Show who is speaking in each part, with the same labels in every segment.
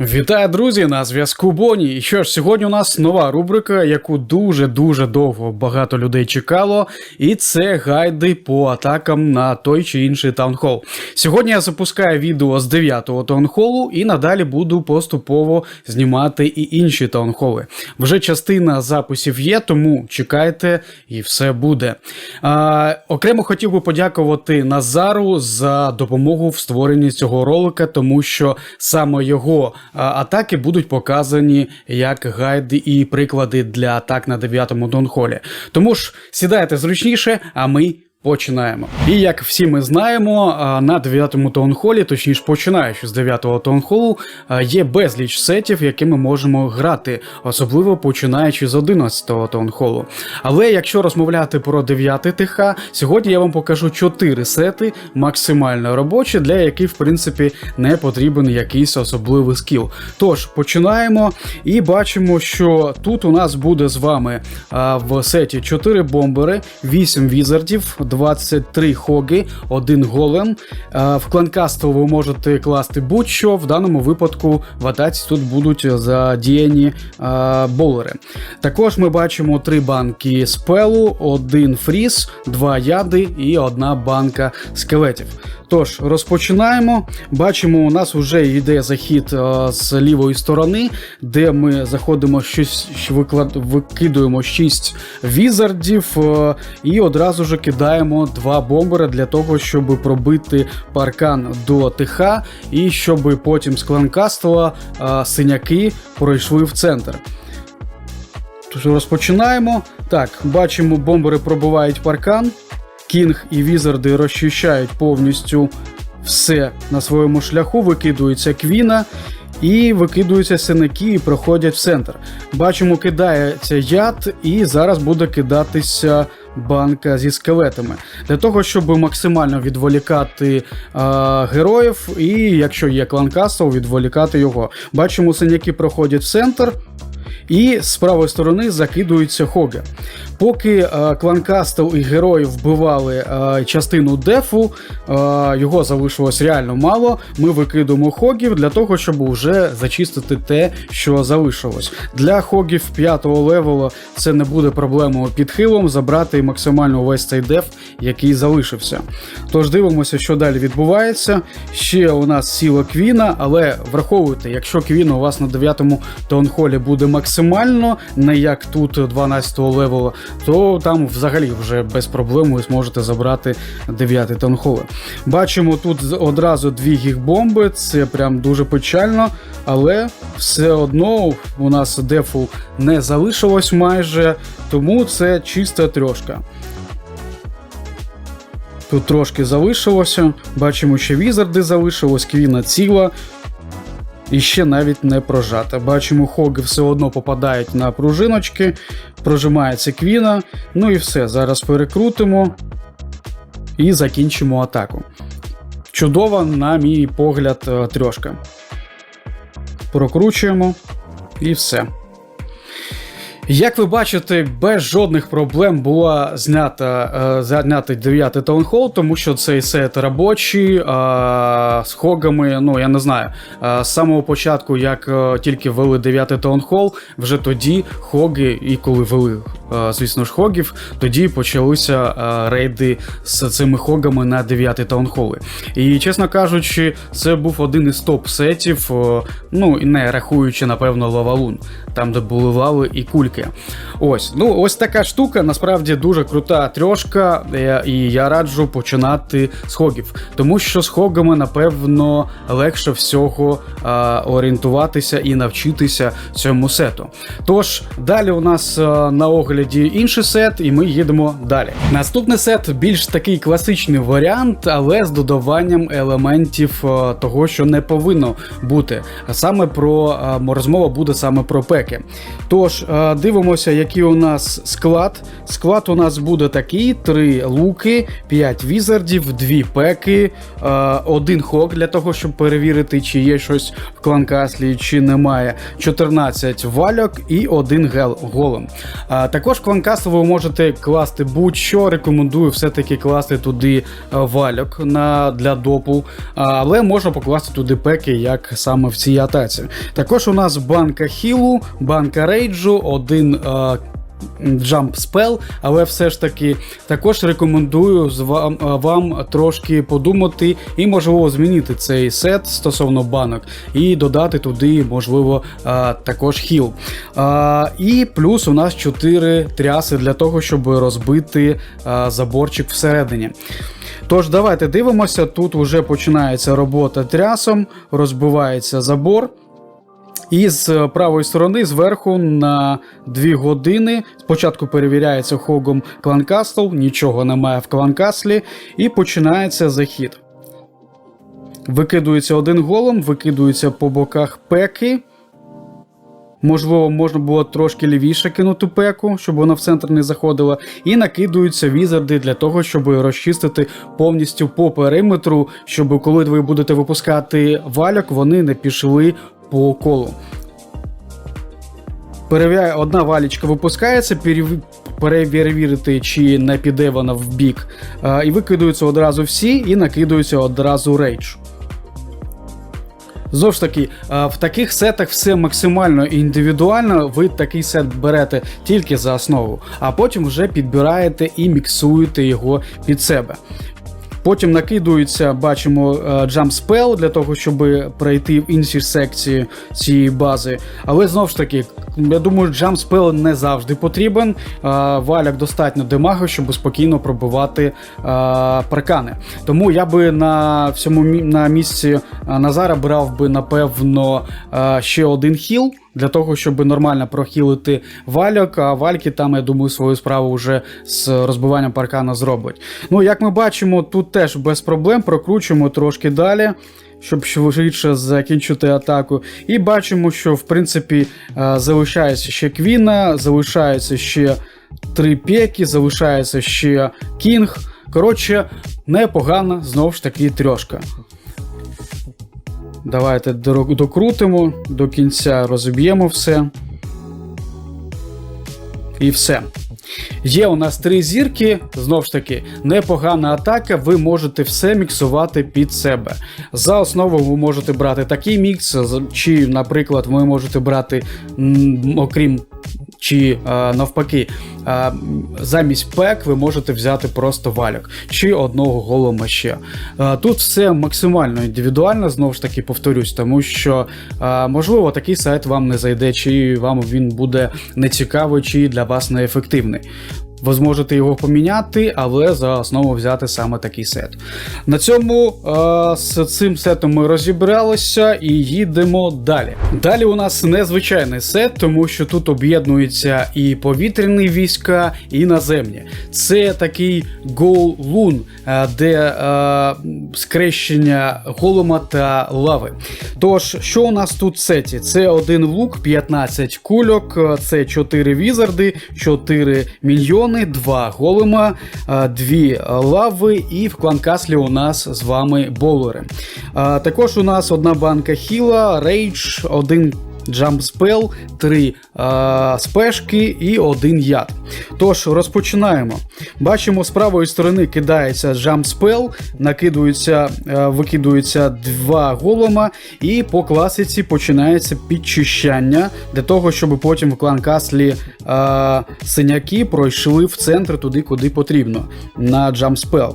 Speaker 1: Вітаю, друзі! На зв'язку Боні. І що ж, сьогодні у нас нова рубрика, яку дуже дуже довго багато людей чекало, і це гайди по атакам на той чи інший таунхол. Сьогодні я запускаю відео з 9-го таунхолу і надалі буду поступово знімати і інші таунхоли. Вже частина записів є, тому чекайте, і все буде. А, окремо хотів би подякувати Назару за допомогу в створенні цього ролика, тому що саме його атаки будуть показані як гайди і приклади для атак на 9-му Донхолі. Тому ж сідайте зручніше, а ми. Починаємо. І як всі ми знаємо, на 9-му таунхолі, точніше починаючи з 9-го таунхолу, є безліч сетів, які ми можемо грати, особливо починаючи з 11-го таунхолу. Але якщо розмовляти про 9 ТХ, сьогодні я вам покажу 4 сети максимально робочі, для яких, в принципі, не потрібен якийсь особливий скіл. Тож починаємо і бачимо, що тут у нас буде з вами в сеті 4 бомбери, 8 візардів, 23 хоги, один голем. В кланкасту ви можете класти будь-що. В даному випадку в атаці тут будуть задіяні болери. Також ми бачимо три банки спелу, один фріз, два яди і одна банка скелетів. Тож, розпочинаємо. Бачимо, у нас вже йде захід е, з лівої сторони, де ми заходимо щось, виклад, викидуємо 6 візардів е, і одразу ж кидаємо два бомбери для того, щоб пробити паркан до ТХ, і щоб потім з кланкастова е, синяки пройшли в центр. Тож розпочинаємо. Так, бачимо, бомбери пробивають паркан. Кінг і візарди розчищають повністю все на своєму шляху, викидується квіна і викидуються синяки і проходять в центр. Бачимо, кидається яд, і зараз буде кидатися банка зі скелетами. Для того, щоб максимально відволікати а, героїв, і якщо є клан Касл, відволікати його. Бачимо, синяки проходять в центр. І з правої сторони закидуються хоги. Поки е, клан Кастел і герої вбивали е, частину дефу, е, його залишилось реально мало. Ми викидуємо хогів для того, щоб вже зачистити те, що залишилось. Для хогів 5-го левела це не буде проблемою підхилом забрати максимально весь цей деф, який залишився. Тож дивимося, що далі відбувається. Ще у нас сіла Квіна, але враховуйте, якщо Квіна у вас на 9-му таунхолі буде максимально, не як тут 12-го левела, то там взагалі вже без проблем ви зможете забрати 9 таунхоли. Бачимо тут одразу дві гігбомби, це прям дуже печально, але все одно у нас дефу не залишилось майже, тому це чиста трьошка. Тут трошки залишилося. Бачимо, що візарди залишилось, квіна ціла. І ще навіть не прожата. Бачимо, хоги все одно попадають на пружиночки, прожимається квіна. Ну і все. Зараз перекрутимо і закінчимо атаку. Чудова, на мій погляд, е, трьошка. Прокручуємо і все. Як ви бачите, без жодних проблем була знята е, знятий 9 таунхол, тому що цей сет робочий, е, з хогами, ну я не знаю. Е, з самого початку, як тільки вели 9 таунхол, вже тоді хоги, і коли ввели, е, звісно ж, хогів, тоді почалися е, рейди з цими хогами на 9 таунхоли. І чесно кажучи, це був один із топ-сетів, е, ну і не рахуючи, напевно, лавалун, там, де були лави і кульки. Ось, ну ось така штука, насправді дуже крута трьошка, е, і я раджу починати з хогів, тому що з хогами, напевно, легше всього орієнтуватися і навчитися цьому сету. Тож, далі у нас на огляді інший сет, і ми їдемо далі. Наступний сет більш такий класичний варіант, але з додаванням елементів того, що не повинно бути. А Саме про розмова буде саме про пеки. Тож, а, Подивимося, який у нас склад. Склад у нас буде такий: 3 луки, 5 візардів, 2 пеки, е, один хок для того, щоб перевірити, чи є щось в кланкаслі, чи немає. 14 вальок і один гел голем. А, також кванкасу ви можете класти будь-що. Рекомендую все-таки класти туди е, вальок на, для допу, але можна покласти туди пеки, як саме в цій атаці. Також у нас банка хілу, банка рейджу, один. Jump спел, але все ж таки також рекомендую вам, вам трошки подумати і, можливо, змінити цей сет стосовно банок і додати туди, можливо, також хіл. І плюс у нас 4 тряси для того, щоб розбити заборчик всередині. Тож, давайте дивимося. Тут вже починається робота трясом, розбивається забор. І з правої сторони зверху на 2 години спочатку перевіряється хогом кланкастл, нічого немає в кланкаслі, і починається захід. Викидується один голом, викидується по боках пеки. Можливо, можна було трошки лівіше кинути пеку, щоб вона в центр не заходила. І накидуються візарди для того, щоб розчистити повністю по периметру, щоб коли ви будете випускати валяк, вони не пішли по колу. Перевіряє, одна валічка випускається, перев- перевірити, чи не піде вона в бік. І викидаються одразу всі, і накидаються одразу рейдж. Знову ж таки, в таких сетах все максимально індивідуально. Ви такий сет берете тільки за основу, а потім вже підбираєте і міксуєте його під себе. Потім накидується, бачимо, е, jump spell для того, щоб пройти в інші секції цієї бази. Але знову ж таки, я думаю, jump spell не завжди потрібен. Е, Валяк достатньо демага, щоб спокійно пробивати е, паркани. Тому я би на всьому на місці Назара брав би, напевно, ще один хіл. Для того, щоб нормально прохілити вальок, а вальки там, я думаю, свою справу вже з розбиванням паркана зроблять. Ну, як ми бачимо, тут теж без проблем прокручуємо трошки далі. Щоб швидше закінчити атаку. І бачимо, що в принципі е, залишається ще Квіна, залишається ще три пеки, залишається ще Кінг. Коротше, непогана знову ж таки трьошка. Давайте докрутимо до кінця, розіб'ємо все. І все. Є у нас три зірки, знов ж таки, непогана атака, ви можете все міксувати під себе. За основу ви можете брати такий мікс, чи, наприклад, ви можете брати, окрім чи а, навпаки, а, замість пек ви можете взяти просто валяк чи одного голома ще. А, тут все максимально індивідуально, знову ж таки повторюсь, тому що можливо такий сайт вам не зайде, чи вам він буде нецікавий, чи для вас неефективний. Ви зможете його поміняти, але за основу взяти саме такий сет. На цьому е, з цим сетом ми розібралися і їдемо далі. Далі у нас незвичайний сет, тому що тут об'єднуються і повітряні війська, і наземні. Це такий Loon, е, де е, скрещення голома та лави. Тож, що у нас тут в сеті? Це один лук, 15 кульок, е, це 4 візарди, 4 міньйони, 2 голема, дві лави, і в кланкаслі у нас з вами болери. Е, Також у нас одна банка хіла, рейдж, один Jump Spell, 3 е, спешки і один яд. Тож, розпочинаємо. Бачимо, з правої сторони кидається Jump Spell, накидується, е, викидується два голома, і по класиці починається підчищання для того, щоб потім в клан Каслі е, синяки пройшли в центр туди, куди потрібно на Jump Spell.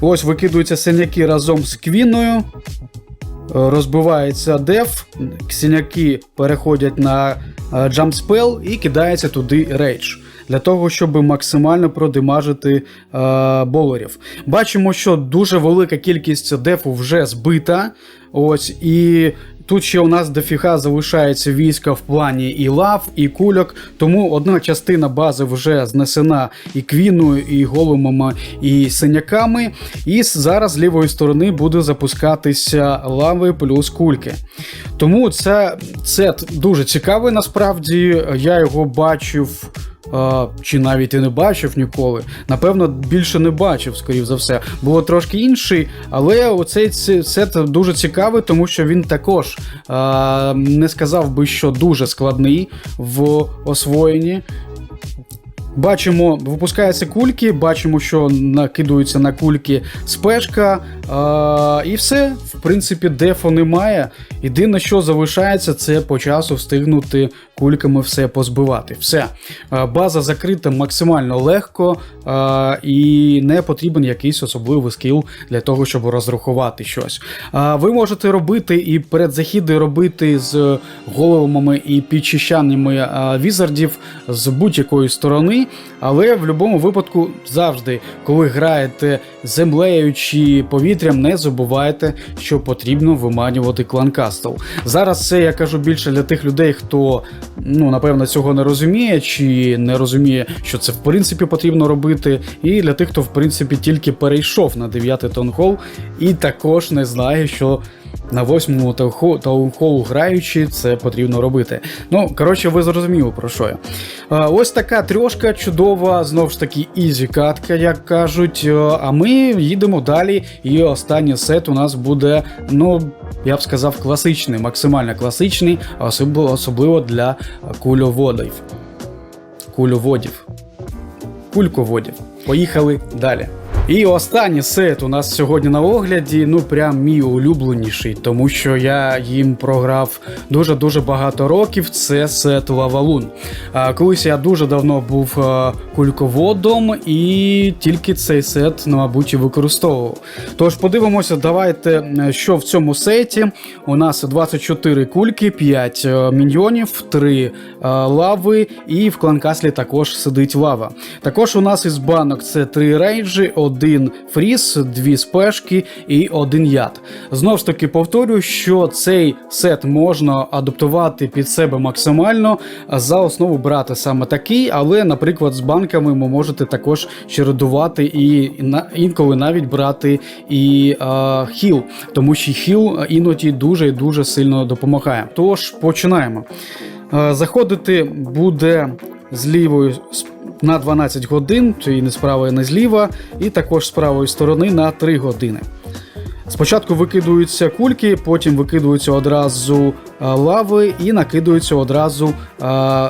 Speaker 1: Ось викидуються синяки разом з квіною. Розбивається деф, ксіняки переходять на джампспел і кидається туди рейдж. Для того, щоб максимально продимажити е, болерів. Бачимо, що дуже велика кількість дефу вже збита. Ось, і тут ще у нас дофіга залишається війська в плані і лав, і кульок. Тому одна частина бази вже знесена і квіною, і голумами, і синяками. І зараз з лівої сторони буде запускатися лави плюс кульки. Тому це сет дуже цікавий насправді. Я його бачив. А, чи навіть і не бачив ніколи. Напевно, більше не бачив, скоріш за все. Було трошки інший, але оцей сет дуже цікавий, тому що він також а, не сказав би, що дуже складний в освоєнні. Бачимо, випускаються кульки, бачимо, що накидуються на кульки спешка, а, і все. В принципі, дефо немає. Єдине, що залишається, це по часу встигнути кульками все позбивати. Все. А, база закрита максимально легко, а, і не потрібен якийсь особливий скіл для того, щоб розрахувати щось. А, ви можете робити і передзахіди робити з головами і підчищаннями візардів з будь-якої сторони. Але в будь-якому випадку завжди, коли граєте землею чи повітрям, не забувайте, що потрібно виманювати кланкастл. Зараз це я кажу більше для тих людей, хто ну напевно цього не розуміє, чи не розуміє, що це в принципі потрібно робити, і для тих, хто в принципі тільки перейшов на 9 таунхол і також не знає, що на восьмому таунхо- таунхолу граючи, це потрібно робити. Ну, коротше, ви зрозуміли про що я. Ось така трьошка чудова, знову ж таки, ізі катка, як кажуть. А ми їдемо далі. І останній сет у нас буде, ну, я б сказав, класичний, максимально класичний, особливо для кульоводів. Кульоводів. Кульководів. Поїхали далі. І останній сет у нас сьогодні на огляді, ну прям мій улюбленіший, тому що я їм програв дуже-дуже багато років. Це сет Лавалун. Колись я дуже давно був кульководом і тільки цей сет, ну, мабуть, і використовував. Тож подивимося, давайте, що в цьому сеті. У нас 24 кульки, 5 е, міньйонів, 3 е, лави, і в кланкаслі також сидить лава. Також у нас із банок це 3 рейджі, 1 фріз, 2 спешки і 1 яд. Знову ж таки повторюю, що цей сет можна адаптувати під себе максимально, за основу брати саме такий, але, наприклад, з банками ви можете також чередувати і інколи навіть брати і а, хіл, тому що хіл іноді дуже і дуже сильно допомагає. Тож починаємо. Заходити буде з лівої на 12 годин, чи не справа, не зліва, і також з правої сторони на 3 години. Спочатку викидуються кульки, потім викидуються одразу лави і накидуються одразу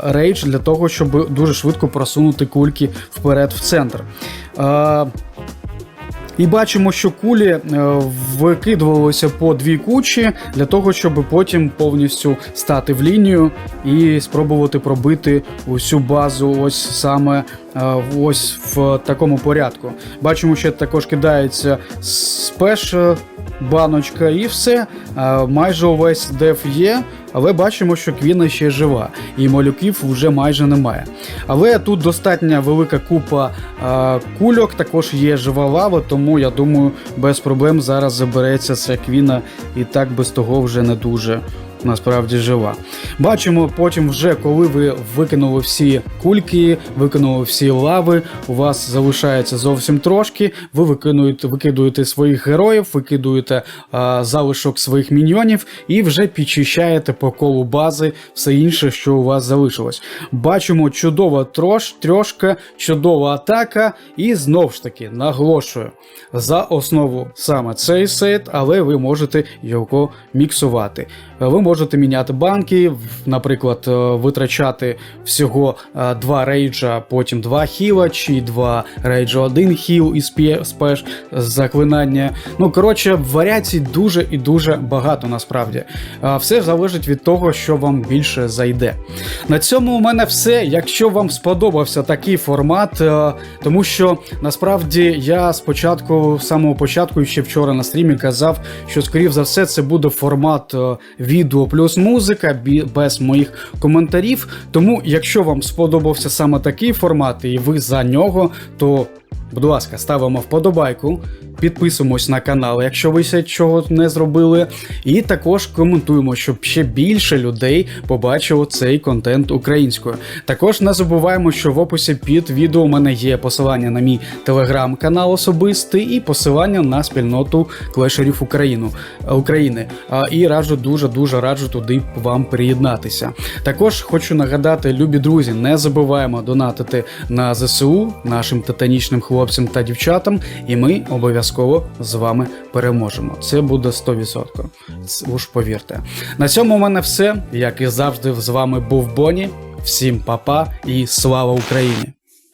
Speaker 1: рейдж для того, щоб дуже швидко просунути кульки вперед в центр. І бачимо, що кулі е, викидувалися по дві кучі для того, щоб потім повністю стати в лінію і спробувати пробити усю базу, ось саме ось в такому порядку. Бачимо, що також кидається спеш баночка, і все. Майже увесь деф є. Але бачимо, що квіна ще жива, і малюків вже майже немає. Але тут достатня велика купа е, кульок, також є жива лава, тому я думаю, без проблем зараз забереться ця квіна, і так без того вже не дуже. Насправді жива. Бачимо потім, вже коли ви викинули всі кульки, викинули всі лави, у вас залишається зовсім трошки. Ви викинуєте, викидуєте своїх героїв, викидуєте а, залишок своїх міньйонів і вже підчищаєте по колу бази все інше, що у вас залишилось. Бачимо чудова трош, трьошка, чудова атака, і знов ж таки наголошую за основу саме цей сет, але ви можете його міксувати. Ви можете міняти банки, наприклад, е, витрачати всього е, два рейджа, потім два хіла, чи два рейджа, один хіл і спеш заклинання. Ну коротше, варіацій дуже і дуже багато насправді. Все залежить від того, що вам більше зайде. На цьому у мене все. Якщо вам сподобався такий формат, е, тому що насправді я спочатку, з самого початку, ще вчора на стрімі казав, що скоріш за все це буде формат е, відео плюс музика, без моїх коментарів. Тому, якщо вам сподобався саме такий формат, і ви за нього, то будь ласка, ставимо вподобайку, підписуємось на канал, якщо ви ще чого не зробили. І також коментуємо, щоб ще більше людей побачило цей контент українською. Також не забуваємо, що в описі під відео у мене є посилання на мій телеграм-канал особистий і посилання на спільноту клешерів Україну, України. І раджу дуже дуже раджу туди вам приєднатися. Також хочу нагадати, любі друзі, не забуваємо донатити на ЗСУ нашим титанічним хлопцям та дівчатам, і ми обов'язково з вами переможемо. Це буде 100%. Уж повірте. На цьому в мене все. Як і завжди, з вами був Боні. Всім па-па і слава Україні!